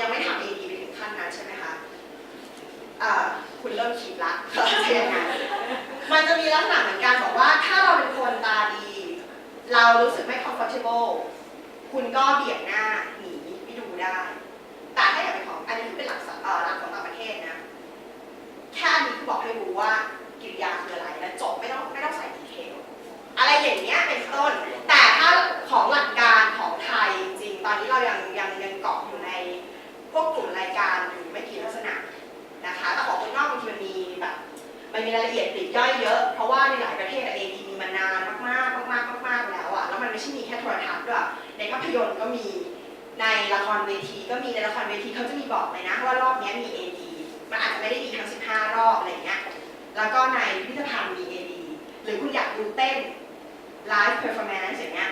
ยังไม่ทำ AD ไปถึงขั้นนั้นใช่ไหมคะคุณเริ่มคิดละเช่นนั้นมันจะมีลักษณะเหมือนกันบอกว่าถ้าเราเป็นคนตาดี เรารู้สึกไม่ comfortable คุณก็เบี่ยงหน้าหนีไม่ดูได้ แต่ถ้าอย่างเป็นของอันนี้เป็นหลักหลักของต่างประเทศนะ แค่อันนี้คือบอกให้รู้ว่ากิริยาคืออะไรและจบไม่ต้องไม่ต้องใส่ดีเทลอะไรอย่างเงี้ยเป็นต้น ยังยังเกาะอยู่ในพวกกลุ่มรายการอยู่ไม่กี่ลักษณะนะคะแต่ของคนนอกบางทีมันมีแบบมันมีรายละเอียดปลีกย่อยเยอะ เพราะว่าในหลายประเทศเอดีมีมานานมากๆมากๆมากๆแล้วอะแล้วมันไม่ใช่มีแค่โทรทัศน์ด้วยในภาพยนตร์ก็มีในละครเวทีก็มีในละครเวทีเขาจะมีบอกเลยนะว่ารอบนี้มี AD มันอาจจะไม่ได้มีทั้ง 15 รอบอะไรเงี้ยแล้วก็ในพิพิธภัณฑ์มี AD หรือคุณอยากดูเต้นไลฟ์เพอร์ฟอร์แมนซ์อย่างเงี้ย